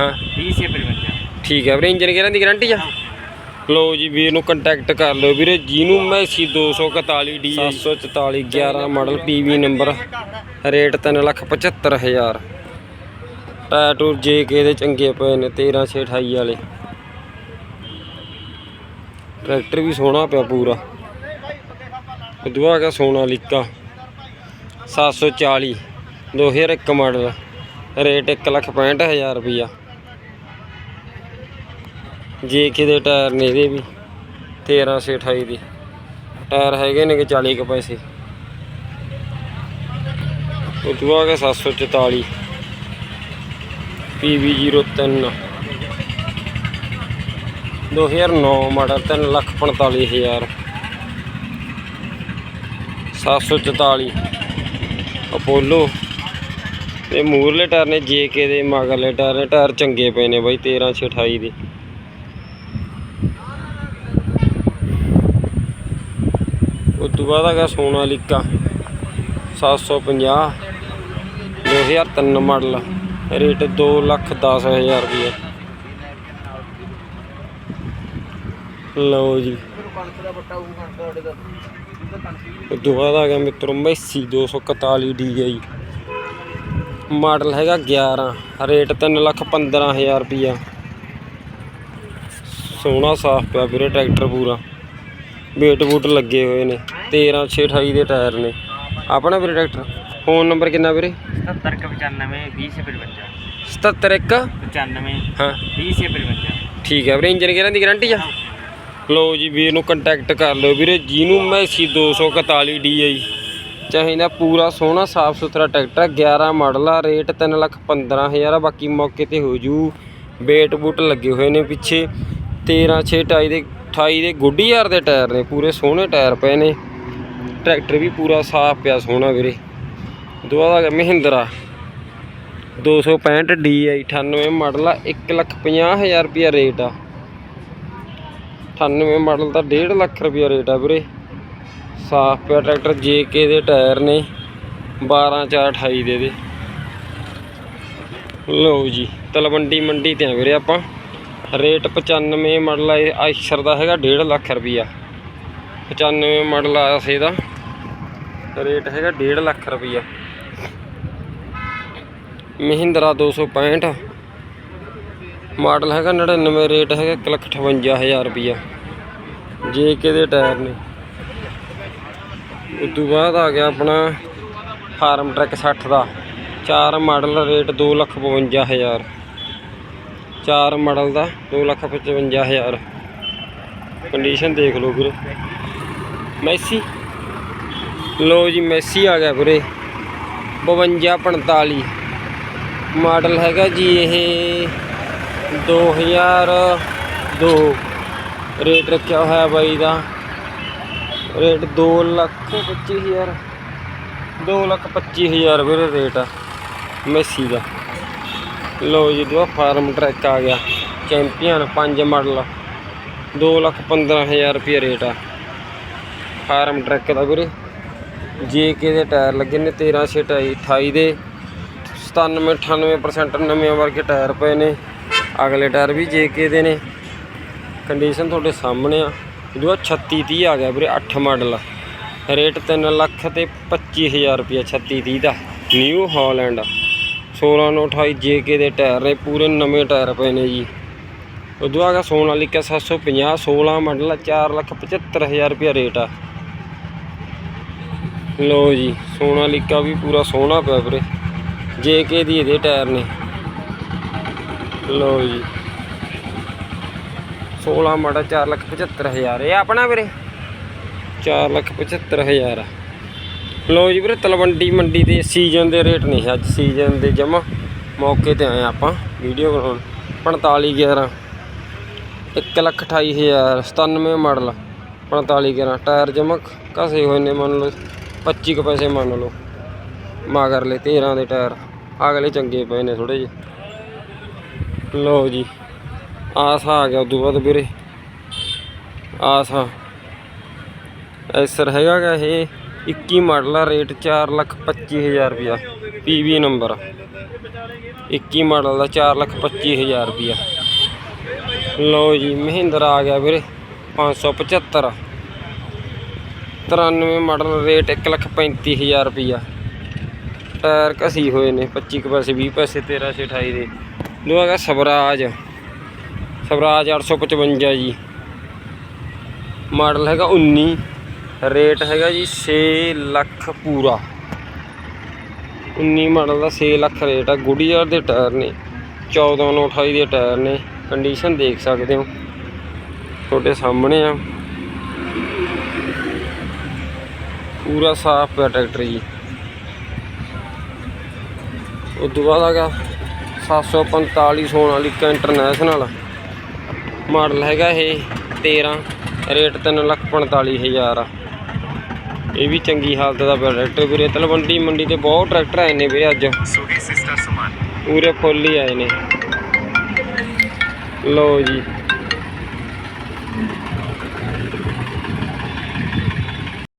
ਹਾਂ। 20 ਸੇ 55 ਠੀਕ ਹੈ ਵੀਰੇ ਇੰਜਨ ਗੇਅਰਾਂ ਦੀ ਗਾਰੰਟੀ ਆ? ਲੋ ਜੀ ਵੀਰ ਨੂੰ ਕੰਟੈਕਟ ਕਰ ਲਿਓ ਵੀਰੇ ਜਿਹਨੂੰ Massey 241 D 744 11 model PV number rate 375000 tyre tour J K ਦੇ ਚੰਗੇ ਪਏ ਨੇ 13 6 28 ਵਾਲੇ। ਟਰੈਕਟਰ ਵੀ ਸੋਹਣਾ ਪਿਆ ਪੂਰਾ। ਉਦੋਂ ਆ ਗਿਆ ਸੋਨਾ ਲੀਕਾ 740 2001 ਮਾਡਲ ਰੇਟ 165000 ਰੁਪਈਆ। ਜੇ ਦੇ ਟਾਇਰ ਨੇ ਇਹਦੇ ਵੀ 13 ਸੇ 28 ਦੀ। ਟਾਇਰ ਹੈਗੇ ਨੇ ਕਿ 40 ਕੁ ਪੈਸੇ। ਉਦੋਂ ਆ ਗਿਆ 744 PV03 2009 ਮਾਡਲ 345000 744 ਅਪੋਲੋ। ਤੇ ਮੂਰਲੇ ਟਾਇਰ ਨੇ ਜੇਕੇ ਦੇ ਮਗਰਲੇ ਟਾਇਰ ਨੇ। ਟਾਇਰ ਚੰਗੇ ਪਏ ਨੇ ਬਾਈ 13 ਸੇ 28 ਦੇ ਉਸ ਤੋਂ ਬਾਅਦ ਹੈਗਾ ਸੋਨਾਲੀਕਾ 750 2003 ਮਾਡਲ। ਰੇਟ 2 ਲੱਖ 10 ਹਜ਼ਾਰ ਰੁਪਏ ਲਓ ਜੀ। ਉਸ ਤੋਂ ਬਾਅਦ ਆ ਗਿਆ ਮਿੱਤਰੋ ਮੈਸੀ 241 DI ਮਾਡਲ ਹੈਗਾ 11 ਰੇਟ 3 ਲੱਖ 15 ਹਜ਼ਾਰ ਰੁਪਿਆ ਸੋਹਣਾ ਸਾਫ਼ ਪਿਆ ਵੀਰੇ, ਟਰੈਕਟਰ ਪੂਰਾ। ਵੇਟ ਬੂਟ ਲੱਗੇ ਹੋਏ ਨੇ। 13 628 ਦੇ ਟਾਇਰ ਨੇ। ਆਪਣਾ ਵੀਰੇ ਟਰੈਕਟਰ ਫੋਨ ਨੰਬਰ ਕਿੰਨਾ ਵੀਰੇ? 77 95 20 ਸੇ 55 771 95 ਹਾਂ। 20 ਸੇ 55 ਠੀਕ ਹੈ ਵੀਰੇ ਇੰਜਨ ਗੇਅਰਾਂ ਦੀ ਗਾਰੰਟੀ ਆ? ਲਓ ਜੀ ਵੀਰ ਨੂੰ ਕੰਟੈਕਟ ਕਰ ਲਿਓ ਵੀਰੇ ਜਿਹਨੂੰ ਮੈਸੀ 241 DI ਚਾਹੀਦਾ ਪੂਰਾ ਸੋਹਣਾ ਸਾਫ਼ ਸੁਥਰਾ ਟਰੈਕਟਰ 11 ਮਾਡਲ ਆ ਰੇਟ 3 ਲੱਖ 15 ਹਜ਼ਾਰ ਆ ਬਾਕੀ ਮੌਕੇ ਤੇ ਹੋ ਜੂ। ਵੇਟ ਬੂਟ ਲੱਗੇ ਹੋਏ ਨੇ ਪਿੱਛੇ। 13 6 28 ਦੇ 28 ਦੇ ਗੁੱਡੀ ਯਾਰ ਦੇ ਟਾਇਰ ਨੇ ਪੂਰੇ ਸੋਹਣੇ ਟਾਇਰ ਪਏ ਨੇ। ਟਰੈਕਟਰ ਵੀ ਪੂਰਾ ਸਾਫ਼ ਪਿਆ, ਸੋਹਣਾ ਵੀਰੇ। ਦੁਆ ਦਾ ਮਹਿੰਦਰਾ। 265 DI 98 ਮਾਡਲ ਆ 1 ਲੱਖ 50 ਹਜ਼ਾਰ ਰੁਪਿਆ ਰੇਟ ਆ। 98 ਮਾਡਲ ਦਾ 1.5 ਲੱਖ ਰੁਪਿਆ ਰੇਟ ਆ ਵੀਰੇ। ਸਾਫ਼ ਪਿਆ ਟਰੈਕਟਰ JK ਦੇ ਟਾਇਰ ਨੇ 12 4 28 ਦੇ ਦੇ। ਲਓ ਜੀ, ਤਲਵੰਡੀ ਮੰਡੀ ਤੇ ਆ ਵੀਰੇ ਆਪਾਂ। ਰੇਟ 95 ਮਾਡਲ ਆ, ਇਹ ਦਾ ਹੈਗਾ 1.5 ਲੱਖ ਰੁਪਿਆ 95 ਮਾਡਲ ਆਇਆ ਸੀ ਇਹਦਾ। ਰੇਟ ਹੈਗਾ 1.5 ਲੱਖ ਰੁਪਈਆ। ਮਹਿੰਦਰਾ 265 ਮਾਡਲ ਹੈਗਾ 99 ਰੇਟ ਹੈਗਾ 158000 ਰੁਪਈਆ। ਜੇ ਕੇ ਦੇ ਟਾਇਰ ਨੇ। ਉਸ ਤੋਂ ਬਾਅਦ ਆ ਗਿਆ ਆਪਣਾ ਫਾਰਮ ਟਰੈਕ 60 ਦਾ। ਚਾਰ ਮਾਡਲ ਰੇਟ 255000 ਚਾਰ ਮਾਡਲ ਦਾ 255000 ਕੰਡੀਸ਼ਨ ਦੇਖ ਲਓ ਵੀਰੇ। ਮੈਸੀ। ਲੋ ਜੀ, ਮੈਸੀ ਆ ਗਿਆ ਵੀਰੇ। 5245 ਮਾਡਲ ਹੈਗਾ ਜੀ ਇਹ 2002 ਰੇਟ ਰੱਖਿਆ ਹੋਇਆ ਬਾਈ ਦਾ। ਰੇਟ 2 ਲੱਖ 25000 2 ਲੱਖ 25000 ਵੀਰੇ ਰੇਟ ਆ ਮੈਸੀ ਦਾ। ਲੋ ਜੀ ਦੋ ਫਾਰਮ ਟਰੈਕ ਆ ਗਿਆ। Champion 5 model. 2 ਲੱਖ 15000 ਰੁਪਏ ਰੇਟ ਆ। ਫਾਰਮ ਟਰੈਕ ਦਾ ਵੀਰੇ। ਜੇਕੇ ਦੇ ਟਾਇਰ ਲੱਗੇ ਨੇ 13 ਛੇ 28 ਦੇ। 97 98% ਨਵੇਂ ਵਰਗੇ ਟਾਇਰ ਪਏ ਨੇ। ਅਗਲੇ ਟਾਇਰ ਵੀ ਜੇਕੇ ਦੇ ਨੇ। ਕੰਡੀਸ਼ਨ ਤੁਹਾਡੇ ਸਾਹਮਣੇ ਆ। ਜੋ 36 30 ਆ ਗਿਆ ਵੀਰੇ 8 ਮਾਡਲ ਰੇਟ 3 ਲੱਖ ਤੇ 25000 ਰੁਪਏ 36 30 ਦਾ। ਨਿਊ ਹਾਲੈਂਡ 16 ਨੂੰ 28 ਜੇਕੇ ਦੇ ਟਾਇਰ ਨੇ, ਪੂਰੇ ਨਵੇਂ ਟਾਇਰ ਪਏ ਨੇ ਜੀ। ਉਦੋਂ ਆ ਗਿਆ ਸੋਨਾਲੀਕਾ 750 16 ਮਾਡਲ 4 ਲੱਖ 75000 ਰੁਪਏ ਰੇਟ ਆ। ਲੋ ਜੀ ਸੋਨਾਲੀਕਾ ਵੀ ਪੂਰਾ ਸੋਹਣਾ ਪਿਆ ਵੀਰੇ। ਜੇ ਕੇ ਦੀ ਇਹਦੇ ਟਾਇਰ ਨੇ। ਲੋ ਜੀ। 16 ਮਾਡਲ 4 ਲੱਖ 75000 ਇਹ ਆਪਣਾ ਵੀਰੇ? 4 ਲੱਖ 75000 ਲੋ ਜੀ ਵੀਰੇ, ਤਲਵੰਡੀ ਮੰਡੀ ਦੇ ਸੀਜ਼ਨ ਦੇ ਰੇਟ ਨਹੀਂ ਅੱਜ ਸੀਜ਼ਨ ਦੇ ਜਮਾ ਮੌਕੇ ਤੇ ਆਏ ਆਪਾਂ ਵੀਡੀਓ ਬਣਾਉਣ। 45 11 1 ਲੱਖ 28000 97 ਮਾਡਲ। 45 11 ਟਾਇਰ ਜਮਾ ਘਸੇ ਹੋਏ ਨੇ ਮੰਨ ਲਓ। 25 ਕੁ ਪੈਸੇ ਮੰਨ ਲਓ। ਮਗਰਲੇ 13 ਦੇ ਟਾਇਰ। ਅਗਲੇ ਚੰਗੇ ਪਏ ਨੇ ਥੋੜੇ ਜਿਹੇ। ਲਓ ਜੀ, ਆਸਾ ਆ ਗਿਆ ਉਦੋਂ ਬਾਅਦ ਵੀਰੇ। ਆਸ ਆਸਾ ਐਸਰ ਹੈਗਾ ਗਾ ਇਹ 21 ਮਾਡਲ ਆ, ਰੇਟ 425000 ਰੁਪਿਆ ਪੀਵੀ ਨੰਬਰ 21 ਮਾਡਲ ਦਾ 425000 ਰੁਪਿਆ ਲਓ ਜੀ, ਮਹਿੰਦਰਾ ਆ ਗਿਆ ਵੀਰੇ 575 93 ਮਾਡਲ ਰੇਟ 135000 ਰੁਪਿਆ ਟਾਇਰ ਘਸੀ ਹੋਏ ਨੇ 25 ਕੁ ਪੈਸੇ 20 ਪੈਸੇ 13 ਸੇ 28 ਦੇ। ਦੋ ਹੈਗਾ ਸਵਰਾਜ। ਸਵਰਾਜ 855 ਜੀ। ਮਾਡਲ ਹੈਗਾ 19 ਰੇਟ ਹੈਗਾ ਜੀ 6 ਲੱਖ ਪੂਰਾ। 19 ਮਾਡਲ ਦਾ 6 ਲੱਖ ਰੇਟ ਆ ਗੁੱਡੀਅਰ ਦੇ ਟਾਇਰ ਨੇ 14 ਨੂੰ 28 ਦੇ ਟਾਇਰ ਨੇ। ਕੰਡੀਸ਼ਨ ਦੇਖ ਸਕਦੇ ਹੋ। ਤੁਹਾਡੇ ਸਾਹਮਣੇ ਆ। ਪੂਰਾ ਸਾਫ਼ ਪਿਆ ਟਰੈਕਟਰ ਜੀ। ਉਸ ਤੋਂ ਬਾਅਦ ਹੈਗਾ 745 ਸੋਨਾਲੀਕਾ ਇੰਟਰਨੈਸ਼ਨਲ ਮਾਡਲ ਹੈਗਾ ਇਹ 13 ਰੇਟ 345000 ਆ ਇਹ ਵੀ ਚੰਗੀ ਹਾਲਤ ਦਾ ਪਿਆ ਟਰੈਕਟਰ ਵੀਰੇ ਤਲਵੰਡੀ ਮੰਡੀ ਤੇ ਬਹੁਤ ਟਰੈਕਟਰ ਆਏ ਨੇ ਵੀਰੇ ਅੱਜ। ਸੁਹੀ ਸਿਸਟਰ ਸਮਾਨ ਪੂਰੇ ਫੁੱਲ ਹੀ ਆਏ ਨੇ। ਲਓ ਜੀ।